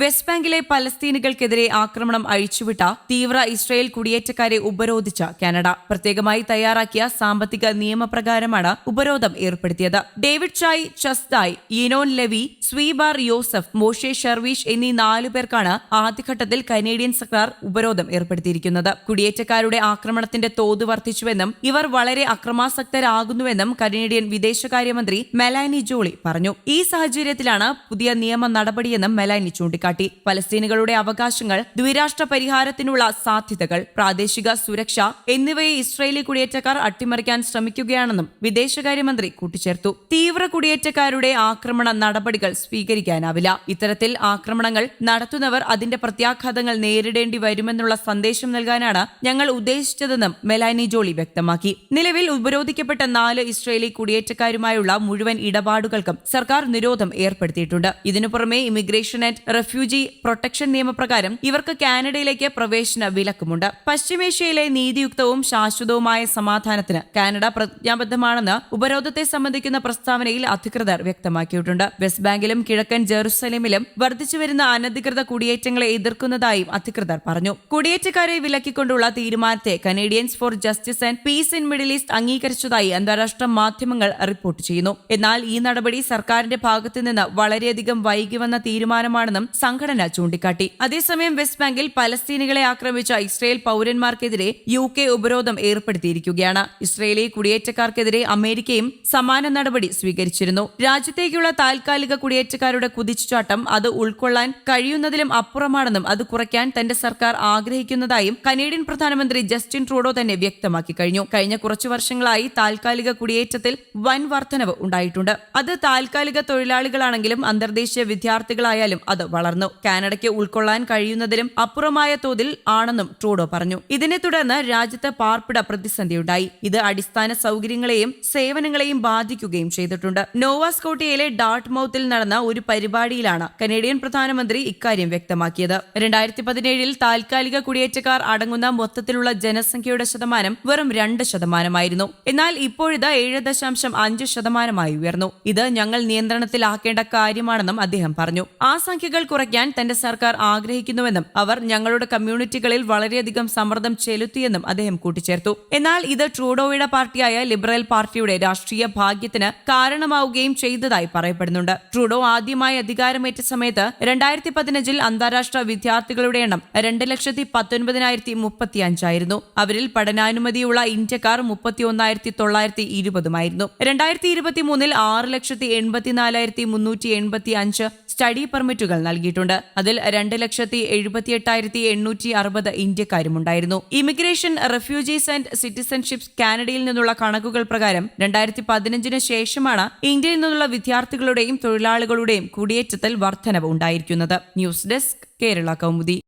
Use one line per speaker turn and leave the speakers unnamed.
west ബാങ്കിലെ പലസ്തീനുകൾക്കെതിരെ ആക്രമണം അഴിച്ചുവിട്ട തീവ്ര ഇസ്രയേൽ കുടിയേറ്റക്കാരെ ഉപരോധിച്ച കാനഡ പ്രത്യേകമായി തയ്യാറാക്കിയ സാമ്പത്തിക നിയമപ്രകാരമാണ് ഉപരോധം ഏർപ്പെടുത്തിയത് David Chai Chasdai Einan Levi Zvi Bar Yosef Moshe Sharvit എന്നീ നാലു പേർക്കാണ് ആദ്യഘട്ടത്തിൽ കനേഡിയൻ സർക്കാർ ഉപരോധം ഏർപ്പെടുത്തിയിരിക്കുന്നത് കുടിയേറ്റക്കാരുടെ ആക്രമണത്തിന്റെ തോത് വർദ്ധിച്ചുവെന്നും ഇവർ വളരെ അക്രമാസക്തരാകുന്നുവെന്നും കനേഡിയൻ വിദേശകാര്യമന്ത്രി മെലാനി ജോളി പറഞ്ഞു ഈ സാഹചര്യത്തിലാണ് പുതിയ നിയമ നടപടിയെന്നും മെലാനി ചൂണ്ടിക്കാട്ടി ചൂണ്ടിക്കാട്ടി പലസ്തീനുകളുടെ അവകാശങ്ങൾ ദ്വിരാഷ്ട്ര പരിഹാരത്തിനുള്ള സാധ്യതകൾ പ്രാദേശിക സുരക്ഷ എന്നിവയെ ഇസ്രയേലി കുടിയേറ്റക്കാർ അട്ടിമറിക്കാൻ ശ്രമിക്കുകയാണെന്നും വിദേശകാര്യമന്ത്രി കൂട്ടിച്ചേർത്തു തീവ്ര കുടിയേറ്റക്കാരുടെ ആക്രമണ നടപടികൾ സ്വീകരിക്കാനാവില്ല ഇത്തരത്തിൽ ആക്രമണങ്ങൾ നടത്തുന്നവർ അതിന്റെ പ്രത്യാഘാതങ്ങൾ നേരിടേണ്ടി വരുമെന്നുള്ള സന്ദേശം നൽകാനാണ് ഞങ്ങൾ ഉദ്ദേശിച്ചതെന്നും മെലാനി ജോളി വ്യക്തമാക്കി നിലവിൽ ഉപരോധിക്കപ്പെട്ട നാല് ഇസ്രയേലി കുടിയേറ്റക്കാരുമായുള്ള മുഴുവൻ ഇടപാടുകൾക്കും സർക്കാർ നിരോധം ഏർപ്പെടുത്തിയിട്ടുണ്ട് ഇതിനു പുറമെ ഇമിഗ്രേഷൻ ആൻഡ് റെഫ്യൂജി പ്രൊട്ടക്ഷൻ നിയമപ്രകാരം ഇവർക്ക് കാനഡയിലേക്ക് പ്രവേശന വിലക്കുമുണ്ട് പശ്ചിമേഷ്യയിലെ നീതിയുക്തവും ശാശ്വതവുമായ സമാധാനത്തിന് കാനഡ പ്രതിജ്ഞാബദ്ധമാണെന്ന് ഉപരോധത്തെ സംബന്ധിക്കുന്ന പ്രസ്താവനയിൽ അധികൃതർ വ്യക്തമാക്കിയിട്ടുണ്ട് വെസ്റ്റ് ബാങ്കിലും കിഴക്കൻ ജെറുസലേമിലും വർദ്ധിച്ചുവരുന്ന അനധികൃത കുടിയേറ്റങ്ങളെ എതിർക്കുന്നതായും അധികൃതർ പറഞ്ഞു കുടിയേറ്റക്കാരെ വിലക്കിക്കൊണ്ടുള്ള തീരുമാനത്തെ Canadians for Justice and Peace in Middle East അംഗീകരിച്ചതായി അന്താരാഷ്ട്ര മാധ്യമങ്ങൾ റിപ്പോർട്ട് ചെയ്യുന്നു എന്നാൽ ഈ നടപടി സർക്കാരിന്റെ ഭാഗത്തുനിന്ന് വളരെയധികം വന്ന തീരുമാനമാണെന്നും സംഘടന ചൂണ്ടിക്കാട്ടി അതേസമയം വെസ്റ്റ് ബാങ്കിൽ പലസ്തീനികളെ ആക്രമിച്ച ഇസ്രയേൽ പൌരന്മാർക്കെതിരെ യു കെ ഉപരോധം ഏർപ്പെടുത്തിയിരിക്കുകയാണ് ഇസ്രയേലി കുടിയേറ്റക്കാർക്കെതിരെ അമേരിക്കയും സമാന നടപടി സ്വീകരിച്ചിരുന്നു രാജ്യത്തേക്കുള്ള താൽക്കാലിക കുടിയേറ്റക്കാരുടെ കുതിച്ചുചാട്ടം അത് ഉൾക്കൊള്ളാൻ കഴിയുന്നതിലും അപ്പുറമാണെന്നും അത് കുറയ്ക്കാൻ തന്റെ സർക്കാർ ആഗ്രഹിക്കുന്നതായും കനേഡിയൻ പ്രധാനമന്ത്രി ജസ്റ്റിൻ ട്രൂഡോ തന്നെ വ്യക്തമാക്കി കഴിഞ്ഞു കഴിഞ്ഞ കുറച്ചു വർഷങ്ങളായി താൽക്കാലിക കുടിയേറ്റത്തിൽ വൻ വർധനവ് ഉണ്ടായിട്ടുണ്ട് അത് താൽക്കാലിക തൊഴിലാളികളാണെങ്കിലും അന്തർദേശീയ വിദ്യാർത്ഥികളായാലും അത് വളർന്നു വളർന്നു കാനഡയ്ക്ക് ഉൾക്കൊള്ളാൻ കഴിയുന്നതിലും അപ്പുറമായ തോതിൽ ആണെന്നും ട്രൂഡോ പറഞ്ഞു ഇതിനെ തുടർന്ന് രാജ്യത്ത് പാർപ്പിട പ്രതിസന്ധിയുണ്ടായി ഇത് അടിസ്ഥാന സൗകര്യങ്ങളെയും സേവനങ്ങളെയും ബാധിക്കുകയും ചെയ്തിട്ടുണ്ട് നോവാസ്കോട്ടിയയിലെ സ്കോട്ടിയയിലെ മൌത്തിൽ നടന്ന ഒരു പരിപാടിയിലാണ് കനേഡിയൻ പ്രധാനമന്ത്രി ഇക്കാര്യം വ്യക്തമാക്കിയത് രണ്ടായിരത്തി പതിനേഴിൽ താൽക്കാലിക കുടിയേറ്റക്കാർ അടങ്ങുന്ന മൊത്തത്തിലുള്ള ജനസംഖ്യയുടെ ശതമാനം വെറും രണ്ട് ശതമാനമായിരുന്നു എന്നാൽ ഇപ്പോഴിത് ഏഴ് ദശാംശം അഞ്ച് ശതമാനമായി ഉയർന്നു ഇത് ഞങ്ങൾ നിയന്ത്രണത്തിലാക്കേണ്ട കാര്യമാണെന്നും അദ്ദേഹം പറഞ്ഞു ആ സംഖ്യകൾ കുറയ്ക്കാൻ കുറയ്ക്കാൻ തന്റെ സർക്കാർ ആഗ്രഹിക്കുന്നുവെന്നും അവർ ഞങ്ങളുടെ കമ്മ്യൂണിറ്റികളിൽ വളരെയധികം സമ്മർദ്ദം ചെലുത്തിയെന്നും അദ്ദേഹം കൂട്ടിച്ചേർത്തു എന്നാൽ ഇത് ട്രൂഡോയുടെ പാർട്ടിയായ ലിബറൽ പാർട്ടിയുടെ രാഷ്ട്രീയ ഭാഗ്യത്തിന് കാരണമാവുകയും ചെയ്തതായി പറയപ്പെടുന്നുണ്ട് ട്രൂഡോ ആദ്യമായി അധികാരമേറ്റ സമയത്ത് രണ്ടായിരത്തി പതിനഞ്ചിൽ അന്താരാഷ്ട്ര വിദ്യാർത്ഥികളുടെ എണ്ണം രണ്ട് ലക്ഷത്തി പത്തൊൻപതിനായിരത്തി മുപ്പത്തി അഞ്ചായിരുന്നു അവരിൽ പഠനാനുമതിയുള്ള ഇന്ത്യക്കാർ മുപ്പത്തി ഒന്നായിരത്തി തൊള്ളായിരത്തി ഇരുപതുമായിരുന്നു രണ്ടായിരത്തി ഇരുപത്തി മൂന്നിൽ ആറ് ലക്ഷത്തി എൺപത്തിനാലായിരത്തി മുന്നൂറ്റി എൺപത്തി അഞ്ച് സ്റ്റഡി പെർമിറ്റുകൾ നൽകി നടത്തിയിട്ടുണ്ട് അതിൽ രണ്ട് ലക്ഷത്തി എട്ടായിരത്തി എണ്ണൂറ്റി അറുപത് ഇന്ത്യക്കാരുമുണ്ടായിരുന്നു ഇമിഗ്രേഷൻ റെഫ്യൂജീസ് ആൻഡ് സിറ്റിസൺഷിപ്പ് കാനഡയിൽ നിന്നുള്ള കണക്കുകൾ പ്രകാരം രണ്ടായിരത്തി പതിനഞ്ചിന് ശേഷമാണ് ഇന്ത്യയിൽ നിന്നുള്ള വിദ്യാർത്ഥികളുടെയും തൊഴിലാളികളുടെയും കുടിയേറ്റത്തിൽ വർധനവ് ഉണ്ടായിരിക്കുന്നത് ന്യൂസ് ഡെസ്ക് കേരള കൗമുദി